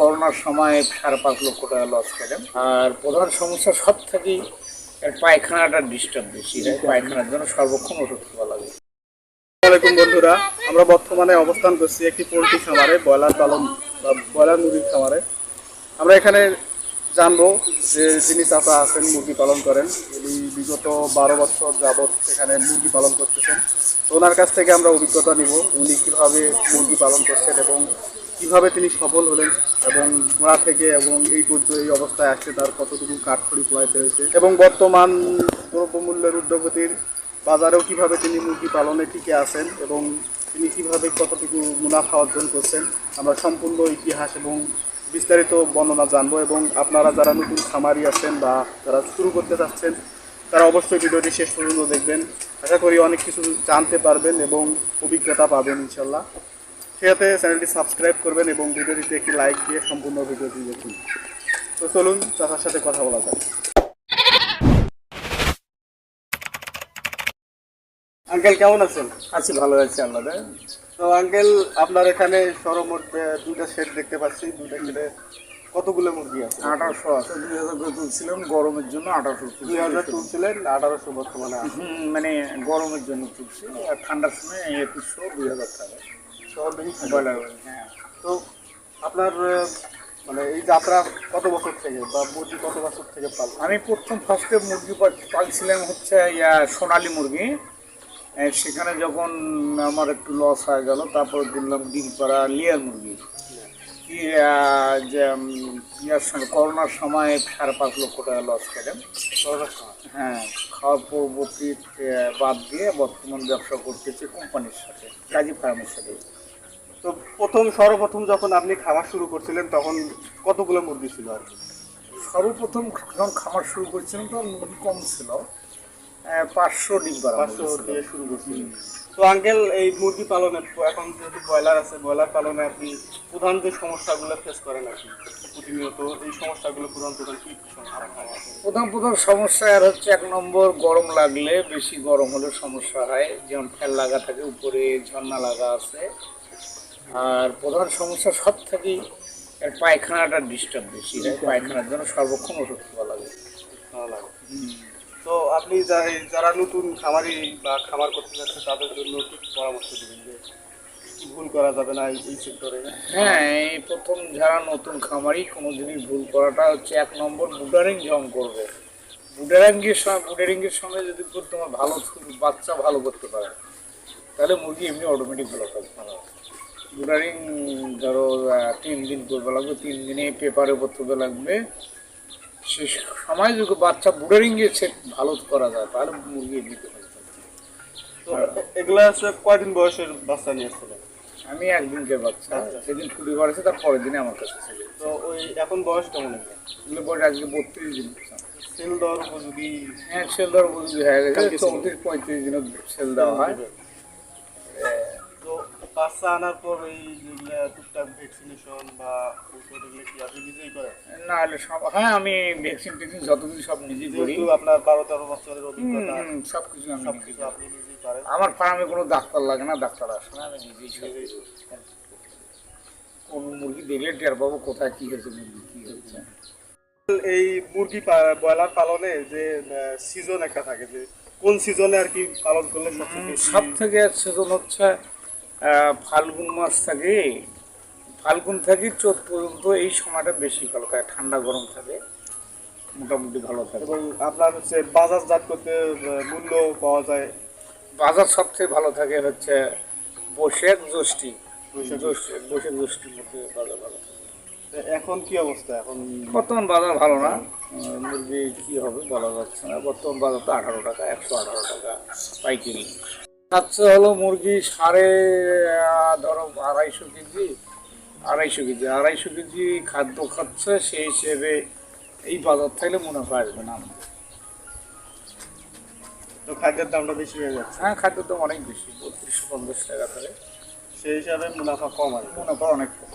করোনার সময় সাড়ে পাঁচ লক্ষ টাকা লস খেলেন আর প্রধান সমস্যা সব এর পায়খানাটা ডিস্টার্ব বেশি পায়খানার জন্য সর্বক্ষণ ওষুধ খাওয়া লাগে বন্ধুরা, আমরা বর্তমানে অবস্থান করছি একটি পোলট্রি খামারে, ব্রয়লার পালন বা ব্রয়লার মুরগির খামারে। আমরা এখানে জানব যে যিনি চাচা আছেন, মুরগি পালন করেন, উনি বিগত বারো বছর যাবৎ এখানে মুরগি পালন করতেছেন। তো ওনার কাছ থেকে আমরা অভিজ্ঞতা নিব, উনি কীভাবে মুরগি পালন করছেন এবং কীভাবে তিনি সফল হলেন এবং ঘোড়া থেকে এবং এই পর্যন্ত এই অবস্থায় আসছে, তার কতটুকু কাঠখড়ি পোয়াইতে হয়েছে এবং বর্তমান দ্রব্যমূল্যের ঊর্ধ্বগতির বাজারেও কীভাবে তিনি মুরগি পালনে টিকে আছেন এবং তিনি কীভাবে কতটুকু মুনাফা অর্জন করছেন, আমরা সম্পূর্ণ ইতিহাস এবং বিস্তারিত বর্ণনা জানব এবং আপনারা যারা নতুন খামারি আছেন বা যারা শুরু করতে চাচ্ছেন, তারা অবশ্যই ভিডিওটি শেষ পর্যন্ত দেখবেন। আশা করি অনেক কিছু জানতে পারবেন এবং অভিজ্ঞতা পাবেন ইনশাল্লাহ সেক্ষেত্রে চ্যানেলটি সাবস্ক্রাইব করবেন এবং ভিডিওটিতে একটি লাইক দিয়ে সম্পূর্ণ ভিডিওটি দেখুন। তো চলুন চাচার সাথে কথা বলা যাক। আঙ্কেল কেমন আছেন? আছি ভালো আছি আল্লাহ তো আঙ্কেল আপনার এখানে সরমোট দুইটা শেড দেখতে পাচ্ছি। দুইটা শেডে কতগুলো মুরগি আছে? আঠারোশো আছে। দুই হাজার করে তুলছিলাম গরমের জন্য আঠারোশো দুই হাজার তুলছিলেন আঠারোশো বর্তমানে মানে গরমের জন্য তুলছি। আর ঠান্ডার সময় একুশশো দুই হাজার টাকা। ব্রয়লার হ্যাঁ। তো আপনার মানে এই যাত্রা কত বছর থেকে বা মুরগি কত বছর থেকে পাল আমি প্রথম ফার্স্টে মুরগি পালছিলাম হচ্ছে ইয়া সোনালি মুরগি। সেখানে যখন আমার একটু লস হয়ে গেল তারপর দিলাম ডিম পাড়া লিয়ার মুরগি। ইয়ার করোনার সময় সাড়ে পাঁচ লক্ষ টাকা লস খেলেন হ্যাঁ খাওয়ার পরবর্তী বাদ দিয়ে বর্তমান ব্যবসা করতেছি কোম্পানির সাথে কাজী ফার্মের সাথে। তো প্রথম সর্বপ্রথম যখন আপনি খাবার শুরু করছিলেন তখন কতগুলো মুরগি ছিল আর কি? সর্বপ্রথম যখন খামার শুরু করছিলাম তখন মুরগি কম ছিল। পাঁচশো ডিম পাঁচশো দিয়ে শুরু করছিলেন। তো আঙ্কেল এই মুরগি পালনে এখন যেহেতু ব্রয়লার আছে ব্রয়লার পালনে আপনি প্রধান যে সমস্যাগুলো ফেস করেন আর কি প্রতিনিয়ত এই সমস্যাগুলো প্রধান প্রধান কি? প্রথম প্রথম সমস্যা আর হচ্ছে এক নম্বর গরম লাগলে বেশি গরম হলে সমস্যা হয়। যেমন ফ্যান লাগা থাকে উপরে ঝর্ণা লাগা আছে। আর প্রধান সমস্যা সব থেকেই পায়খানাটা ডিস্টার্ব বেশি পায়খানার জন্য সর্বক্ষণ ওষুধ খাওয়া লাগে। তো আপনি যারা নতুন খামারি বা খামার করতে যাচ্ছে তাদের জন্য কি পরামর্শ দেবেন যে ভুল করা যাবে না এই- সেক্টরে হ্যাঁ এই প্রথম যারা নতুন খামারি কোনো জিনিস ভুল করাটা হচ্ছে এক নম্বর বুডারিং জং করবে। বুডারিংয়ের সঙ্গে বুডারিংয়ের সঙ্গে যদি তোমার ভালো বাচ্চা ভালো করতে পারে তাহলে মুরগি এমনি অটোমেটিক ভালো থাকবে বুডারিং ধরো তিন দিন করবে লাগবে তিন দিনে পেপারে করতে লাগবে। সে সময় যদি বাচ্চা বুডারিংয়ে সে ভালো করা যায় তাহলে মুরগি ভালো এগুলা হচ্ছে কয়দিন বয়সের বাচ্চা নিয়ে এসেছিলেন আমি একদিনকে বাচ্চা সেদিন ছুটি করেছে তার পরের দিনে আমার কাছে ছিল তো ওই এখন বয়স কেমন হবে? এগুলো বয়স আজকে বত্রিশ দিন। সেল দেওয়ার উপযোগী? হ্যাঁ সেল দেওয়ার বুঝি হয়ে গেছে। চৌত্রিশ পঁয়ত্রিশ সেল দেওয়া হয়। বাচ্চা আনার পর এই যেগুলা টুকটাক ভ্যাকসিনেশন বা ঔষধ এগুলো কি আপনি নিজেই করেন? না হলে সব হ্যাঁ আমি ভ্যাকসিন টেকসিন যত কিছু সব নিজেই করি। আপনার বারো তেরো বছরের অভিজ্ঞতা সব কিছু আমি সব কিছু আপনি নিজেই করেন। আমার ফার্মে কোনো ডাক্তার লাগে না ডাক্তার আসে না আমি নিজেই সব কোন মুরগি দেখলে টের পাবো কোথায় কি হয়েছে মুরগি কি হচ্ছে এই মুরগি ব্রয়লার পালনে যে সিজন একটা থাকে যে কোন সিজনে আর কি পালন করলে সব থেকে সিজন হচ্ছে ফাল্গুন মাস থাকে। ফাল্গুন থেকে চোদ্দ পর্যন্ত এই সময়টা বেশি ভালো থাকে ঠান্ডা গরম থাকে মোটামুটি ভালো থাকে। এবং আপনার হচ্ছে বাজারজাত করতে মূল্য পাওয়া যায়। বাজার সবচেয়ে ভালো থাকে হচ্ছে বৈশাখ জ্যৈষ্ঠী। বৈশাখ, জ্যৈষ্ঠ- জ্যৈষ্ঠীর মধ্যে বাজার ভালো থাকে। এখন কি অবস্থা? এখন বর্তমান বাজার ভালো না। মুরগি কি হবে বলা যাচ্ছে না। বর্তমান বাজার তো আঠারো টাকা একশো আঠারো টাকা পাইকারি। খাচ্ছে হলো মুরগি সাড়ে ধরো আড়াইশো কেজি আড়াইশো কেজি আড়াইশো কেজি খাদ্য খাচ্ছে সেই হিসেবে এই বাজার থাকলে মুনাফা আসবে না। তো খাদ্যের দামটা বেশি হয়ে যাচ্ছে? হ্যাঁ খাদ্যের দাম অনেক বেশি বত্রিশশো পঞ্চাশ টাকা করে সেই হিসাবে মুনাফা কম আর মুনাফা অনেক কম।